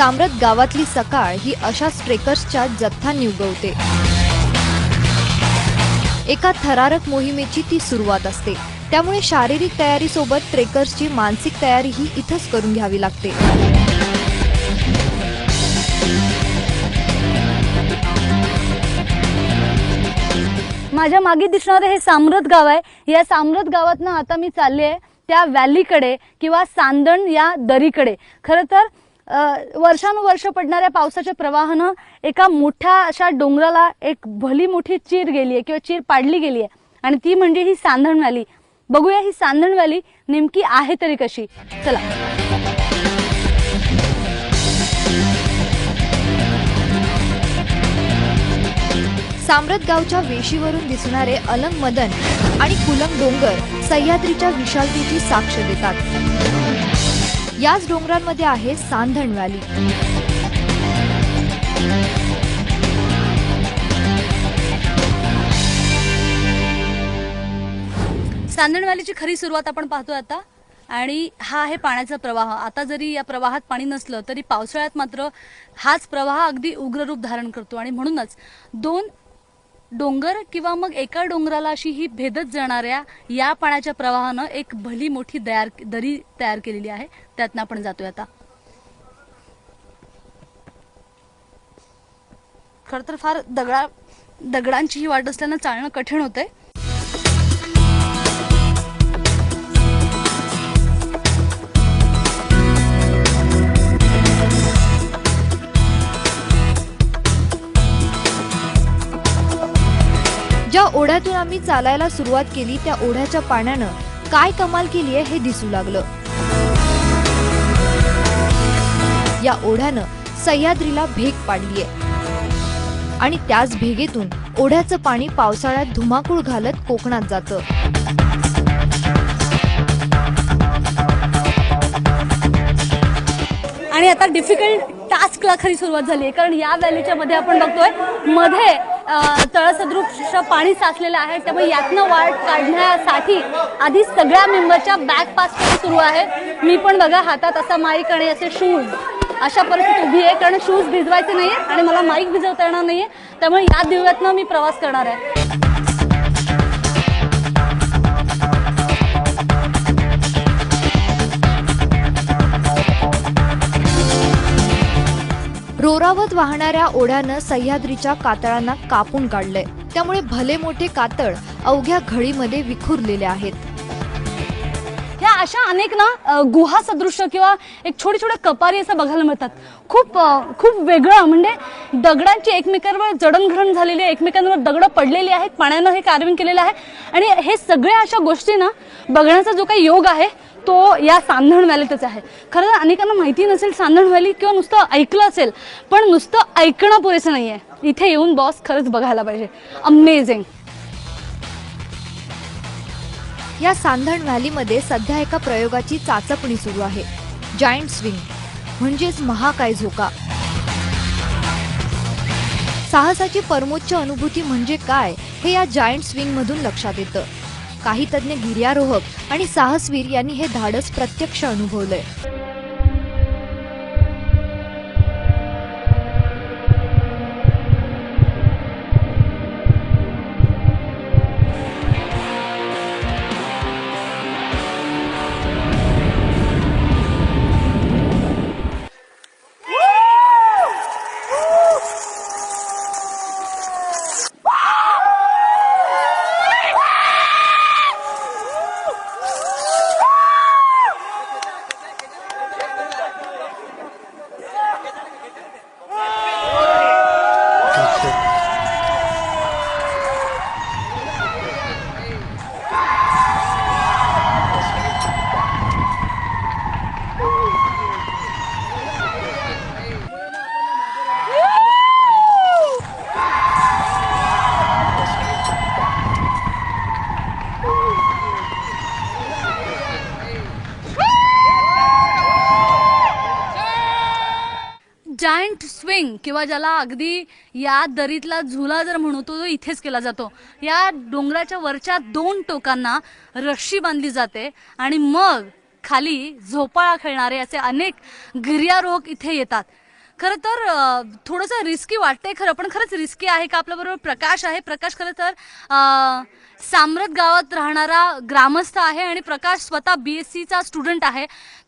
साम्रत गावातली सकाळ ही अशाच ट्रेकर्सच्या जत्था निवगवते. एका थरारक मोहिमेची ती सुरुवात असते. त्यामुळे शारीरिक तयारीसोबत ट्रेकर्सची मानसिक तयारीही इथंच करून घ्यावी लागते. माझ्या मागे दिसणारं हे साम्रत गाव आहे. या साम्रत गावातनं आता मी चालले आहे त्या व्हॅलीकडे किंवा सांदण या दरीकडे. खरं तर वर्षानुवर्ष पडणाऱ्या पावसाच्या प्रवाहानं एका मोठ्या अशा डोंगराला एक भली मोठी चीर गेली आहे किंवा चीर पाडली गेली आहे आणि ती म्हणजे ही सांधण व्हॅली. बघूया ही सांधण व्हॅली नेमकी आहे तरी कशी. चला. साम्रत गावच्या वेशीवरून दिसणारे अलंग मदन आणि कुलंग डोंगर सह्याद्रीच्या विशालतेची साक्ष देतात. याच डोंगरांमध्ये आहे सांधण व्हॅली. सांधण व्हॅलीची खरी सुरुवात आपण पाहतोय आता. आणि हा आहे पाण्याचा प्रवाह. आता जरी या प्रवाहात पाणी नसलं तरी पावसाळ्यात मात्र हाच प्रवाह अगदी उग्र रूप धारण करतो. आणि म्हणूनच दोन डोंगर किंवा मग एका डोंगराला अशी ही भेदत जाणाऱ्या या पाण्याच्या प्रवाहानं एक भली मोठी दयार दरी तयार केलेली आहे. त्यातनं आपण जातोय आता. खरं तर फार दगडा दगडांची ही वाट असल्यानं चालणं कठीण होतंय. ज्या ओढ्यातून आम्ही चालायला सुरुवात केली त्या ओढ्याच्या पाण्यानं काय कमाल केली आहे हे दिसू लागलं. या ओढ्यानं सह्याद्रीला भेग पाडलीय. आणि त्याच भेगेतून ओढ्याचं पाणी पावसाळ्यात धुमाकूळ घालत कोकणात जातं. आणि आता डिफिकल्ट टास्कला खरी सुरुवात झाली आहे कारण या व्हॅलीच्या मध्ये आपण बघतोयमध्ये तळसदृश पाणी साचलेलं आहे. त्यामुळे यातनं वाट काढण्यासाठी आधी सगळ्या मेंबरच्या बॅक पास सुरू आहे. मी पण बघा हातात असा माईक आणि असे शूज अशा परिस्थितीत उभी आहे कारण शूज भिजवायचे नाही आणि मला माईक भिजवता येणार नाही त्यामुळे या दिव्यातनं मी प्रवास करणार आहे. रोरावत वाहणाऱ्या ओढ्यानं सह्याद्रीच्या कातळांना कापून काढलंय. त्यामुळे भले मोठे कातळ अवघ्या घडीमध्ये विखुरलेले आहेत. ह्या अशा अनेक ना गुहा सदृश्य किंवा एक छोटे छोटे कपारी असं बघायला मिळतात. खूप खूप वेगळं म्हणजे दगडांची एकमेकांवर जडणघडण झालेली आहे एकमेकांवर दगडं पडलेली आहेत पाण्यानं हे कार्विंग केलेलं आहे. आणि हे सगळ्या अशा गोष्टी ना बघण्याचा जो काही योग आहे तो या सांधण व्हॅलीतच आहे. खरं तर अनेकांना माहिती नसेल सांधण व्हॅली किंवा नुसतं ऐकलं असेल पण नुसतं ऐकणं पुरेसं नाही आहे इथे येऊन बॉस खरंच बघायला पाहिजे. अमेझिंग या सांधण व्हॅलीमध्ये सध्या एका प्रयोगाची चाचपणी सुरू आहे. जायंट स्विंग म्हणजेच महाकाय झोका. साहसाची परमोच्च अनुभूती म्हणजे काय हे या जायंट स्विंग मधून लक्षात येतं. काही तज्ज्ञ गिर्यारोहक आणि साहसवीर यांनी हे धाडस प्रत्यक्ष अनुभवलंय. जायंट स्विंग किंवा ज्याला अगदी या दरीतला झुला जर म्हणू तो इथेच केला जातो. या डोंगराच्या वरच्या दोन टोकांना रश्शी बांधली जाते आणि मग खाली झोपाळा खेळणारे असे अनेक गिर्यारोहक इथे येतात. खरं तर थोडंसं रिस्की वाटतंय खरं पण खरंच रिस्की आहे का? आपल्याबरोबर प्रकाश आहे. प्रकाश खरं तर सामरत गावात राहणारा ग्रामस्थ आहे आणि प्रकाश स्वतः बी एस सीचा स्टुडंट आहे.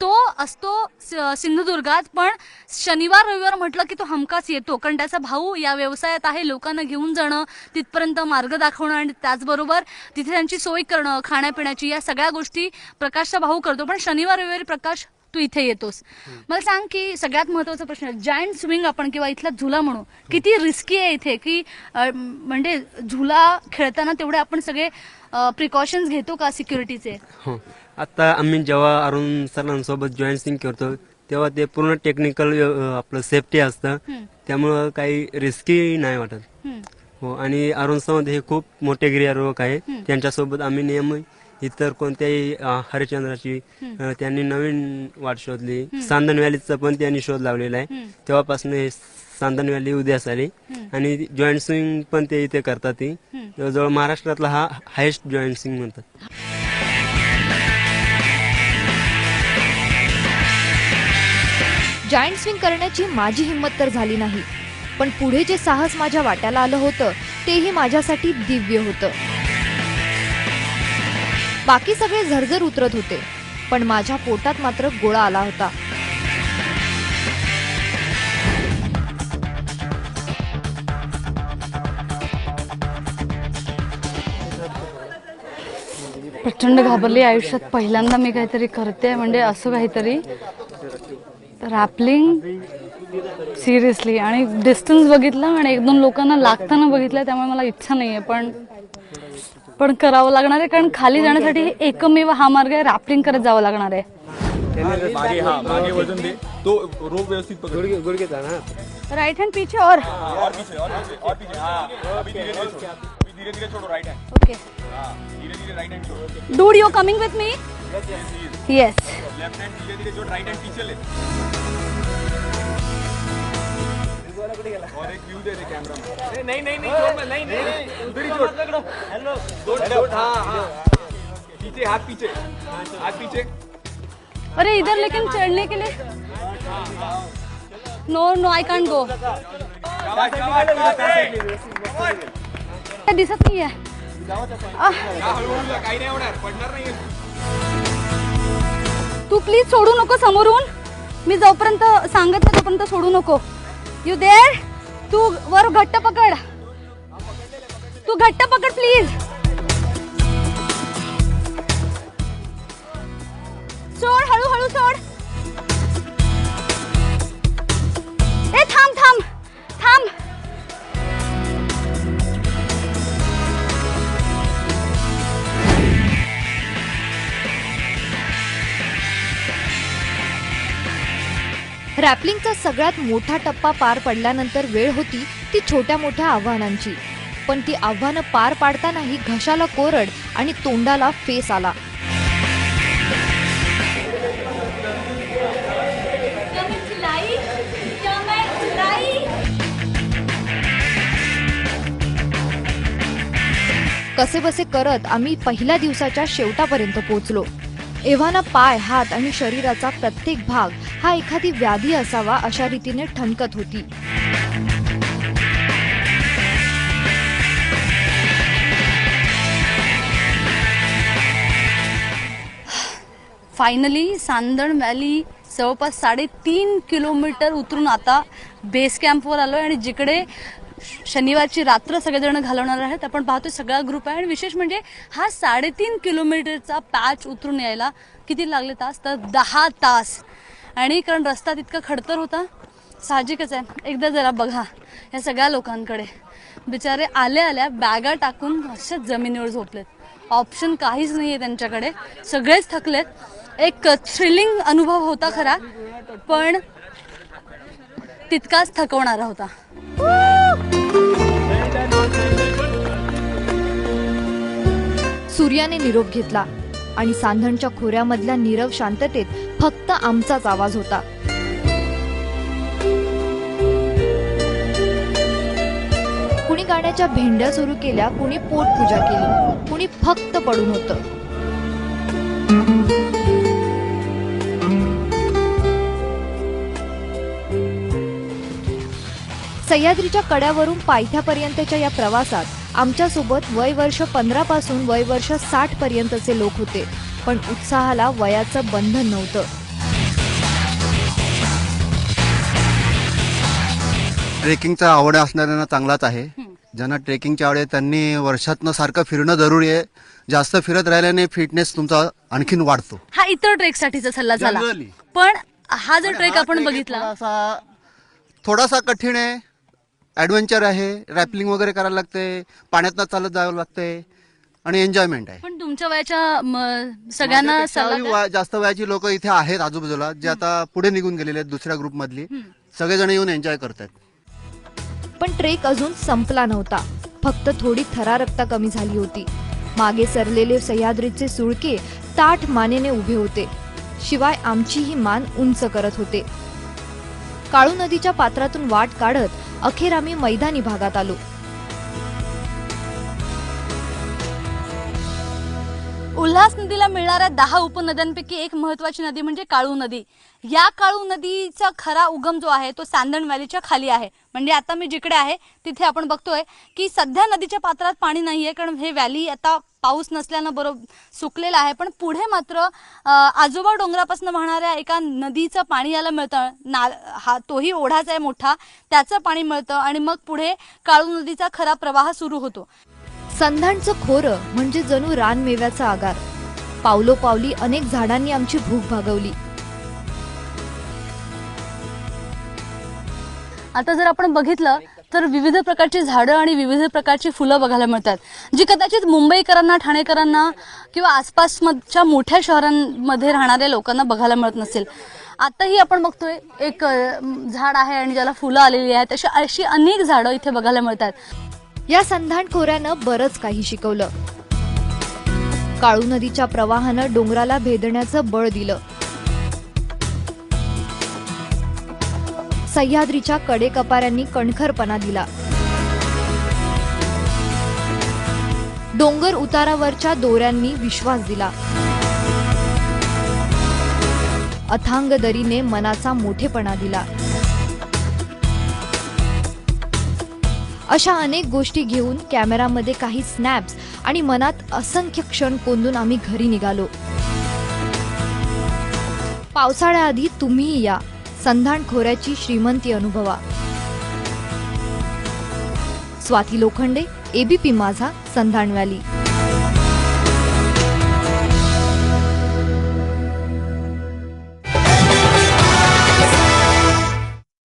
तो असतो स- सिंधुदुर्गात पण शनिवार रविवार म्हटलं की तो हमखास येतो. कारण त्याचा भाऊ या व्यवसायात आहे. लोकांना घेऊन जाणं तिथपर्यंत मार्ग दाखवणं आणि त्याचबरोबर तिथे त्यांची सोय करणं खाण्यापिण्याची या सगळ्या गोष्टी प्रकाशचा भाऊ करतो. पण शनिवार रविवारी प्रकाश तू इथे येतोस. मला सांग की सगळ्यात महत्त्वाचा प्रश्न जायंट स्विंग आपण किंवा इथला झुला म्हणू किती रिस्की आहे इथे? की म्हणजे झुला खेळताना तेवढे आपण सगळे प्रिकॉशन्स घेतो का सिक्युरिटीचे हो. आता आम्ही जेव्हा अरुण सरांसोबत जॉईन सिंग करतो तेव्हा ते पूर्ण टेक्निकल आपलं सेफ्टी असतं. त्यामुळं काही रिस्की नाही वाटत. हो आणि अरुण सावंत हे खूप मोठे गिर्यारोहक आहे. त्यांच्यासोबत आम्ही नेहमी इतर कोणत्याही अ, हरिश्चंद्राची अ, त्यांनी नवीन वाट शोधली. सांदन व्हॅलीचा पण त्यांनी शोध लावलेला आहे. तेव्हापासून हे सांदन व्हॅली उद्यास आली आणि जॉईंट स्विंग पण ते इथे करतात ती जवळजवळ महाराष्ट्रातला हा हायेस्ट जॉईंट स्विंग म्हणतात. जायंट स्विंग करण्याची माझी हिंमत तर झाली नाही. पण पुढे जे साहस माझ्या वाट्याला आलं होतं तेही माझ्यासाठी दिव्य होतं. बाकी सगळे झरझर उतरत होते पण माझ्या पोटात मात्र गोळा आला होता. प्रचंड घाबरली आयुष्यात. पहिल्यांदा मी काहीतरी करते म्हणजे असं काहीतरी रॅपलिंग सिरियसली. आणि डिस्टन्स बघितला आणि एक दोन लोकांना लागताना बघितलं त्यामुळे मला इच्छा नाही आहे पण पण करावं लागणार आहे कारण खाली जाण्यासाठी एकमेव हा मार्ग आहे रॅपलिंग करत जावं लागणार आहे. मागे हा मागे वज़न दे. तो रोप व्यवस्थित पकड. हँड पीछे और और पीछे और पीछे और पीछे. हाँ अभी धीरे धीरे छोड़ो. अभी धीरे धीरे छोड़ो राइट हैंड ओके हाँ धीरे धीरे राइट हैंड छोड़ो. Dude you coming with me yes left hand धीरे धीरे जोड़ राइट हैंड पीछे ले. और एक व्यू दे दे कैमरा में। नहीं नहीं नहीं छोड़ नहीं नहीं उधर ही छोड़ हेलो जोड़। जोड़। हाँ हाँ। पीछे हाथ पीछे। हाथ पीछे। अरे इधर लेकिन चढ़ने के लिए। No no I can't go दिसत हा। काही नाही नाही तू प्लीज़ सोडू नको समोरून. मी जोपर्यंत सांगत नाही तोपर्यंत सोडू नको. यू देर तू वर घट्ट पकड. तू घट्ट पकड प्लीज सोड हळूहळू सोड. रॅपलिंगचा सगळ्यात मोठा टप्पा पार पडल्यानंतर वेळ होती ती छोट्या मोठ्या आव्हानांची. पण ती आव्हानं पार पाडतानाही घशाला कोरड आणि तोंडाला फेस आला. कसे बसे करत आम्ही पहिल्या दिवसाच्या शेवटापर्यंत पोहोचलो. एव्हाना पाय हात आणि शरीराचा प्रत्येक भाग हा एखादी व्याधी असावा अशा रीतीने ठणकत होती. फायनली सांदण व्हॅली जवळपास साडेतीन किलोमीटर उतरून आता बेस कॅम्पवर आलो आणि जिकडे श- शनिवारची रात्र सगळेजण घालवणार आहेत आपण पाहतो सगळा ग्रुप आहे. आणि विशेष म्हणजे हा साडेतीन किलोमीटरचा पॅच उतरून यायला किती लागले तास? तर दहा तास आणि कारण रस्ता तितका खडतर होता साहजिकच आहे. एकदा जरा बघा या सगळ्या लोकांकडे. बिचारे आल्या आल्या बॅगा टाकून अशाच जमिनीवर झोपलेत. ऑप्शन काहीच नाही आहे त्यांच्याकडे. सगळेच थकलेत. एक थ्रिलिंग अनुभव होता खरा पण तितकाच थकवणारा होता. सूर्याने निरोप घेतला. आणि सांधणच्या खोऱ्यामधल्या नीरव शांततेत फक्त आमचाच आवाज होता. कुणी गाण्याच्या भेंड्या सुरू केल्या कुणी पोटपूजा केली कुणी फक्त पडून होतं. सह्याद्रीच्या कड्यावरून पायथ्यापर्यंतच्या या प्रवासात आमच्यासोबत वय वर्ष पंधरा पासून वय वर्ष साठ पर्यंतचे लोक होते पण उत्साहाला वयाचं बंधन नव्हतं. ट्रेकिंगचा आवड असणाऱ्यांना चांगलाच आहे. ज्यांना ट्रेकिंगची आवड आहे त्यांनी वर्षातनं सारखं फिरणं जरुरी आहे. जास्त फिरत राहिल्याने फिटनेस तुमचा आणखीन वाढतो. हा इतर ट्रेकसाठीचा सल्ला झाला. Generally. पण हा जर ट्रेक हा आपण बघितला थोडासा कठीण आहे. ॲडव्हेंचर आहे रॅपलिंग वगैरे करायला लागते पाण्यातनं चालत जावं लागते आणि एन्जॉयमेंट आहे. पण तुमच्या वयाच्या म, सगळ्यांना सल्ला जास्त वयाची लोक इथे आहेत आजूबाजूला जे आता पुढे निघून गेलेले आहेत दुसऱ्या ग्रुप मधली सगळेजण येऊन एन्जॉय करतात पण ट्रेक अजून संपला नव्हता. फक्त थोडी थरारकता कमी झाली होती. मागे सरलेले सह्याद्रीचे सुळके ताठ मानेने उभे होते. शिवाय आमचीही मान उंच करत होते. काळू नदीच्या पात्रातून वाट काढत अखेर आम्ही मैदानी भागात आलो. उल्हास नदीला मिळणाऱ्या दहा उपनद्यांपैकी एक महत्वाची नदी म्हणजे काळू नदी. या काळू नदीचा खरा उगम जो आहे तो सांदण व्हॅलीच्या खाली आहे. म्हणजे आता मी जिकडे आहे तिथे आपण बघतोय की सध्या नदीच्या पात्रात पाणी नाहीये कारण हे व्हॅली आता पाऊस नसल्यानं बरोबर सुकलेलं आहे. पण पुढे मात्र आजोबा डोंगरापासून वाहणाऱ्या एका नदीचं पाणी याला मिळतं. ना हा तोही ओढाच आहे मोठा. त्याचं पाणी मिळतं आणि मग पुढे काळू नदीचा खरा प्रवाह सुरू होतो. संधानचं खोरं म्हणजे जणू रानमेव्याचा आगार. पावलोपावली अनेक झाडांनी आमची भूक भागवली. आता जर आपण बघितलं तर विविध प्रकारची झाडं आणि विविध प्रकारची फुलं बघायला मिळतात. जी कदाचित मुंबईकरांना ठाणेकरांना किंवा आसपासच्या मोठ्या शहरांमध्ये राहणाऱ्या लोकांना बघायला मिळत नसेल. आताही आपण बघतोय एक झाड आहे आणि ज्याला फुलं आलेली आहेत अशी अशी अनेक झाडं इथे बघायला मिळतात. या संधान खोऱ्यानं बरंच काही शिकवलं. काळू नदीच्या प्रवाहानं डोंगराला भेदण्याचं बळ दिलं. सह्याद्रीच्या कडेकपाऱ्यांनी कणखरपणा दिला. डोंगर उतारावरच्या दोऱ्यांनी विश्वास दिला. अथांग दरीने मनाचा मोठेपणा दिला. अशा अनेक गोष्टी घेऊन कॅमेरामध्ये काही स्नॅप्स आणि मनात असंख्य क्षण कोंदून आम्ही घरी निघालो. पावसाळ्याआधी तुम्हीही या. संधान खोऱ्याची श्रीमंती अनुभवा. स्वाती लोखंडे एबीपी माझा संधान व्हॅली.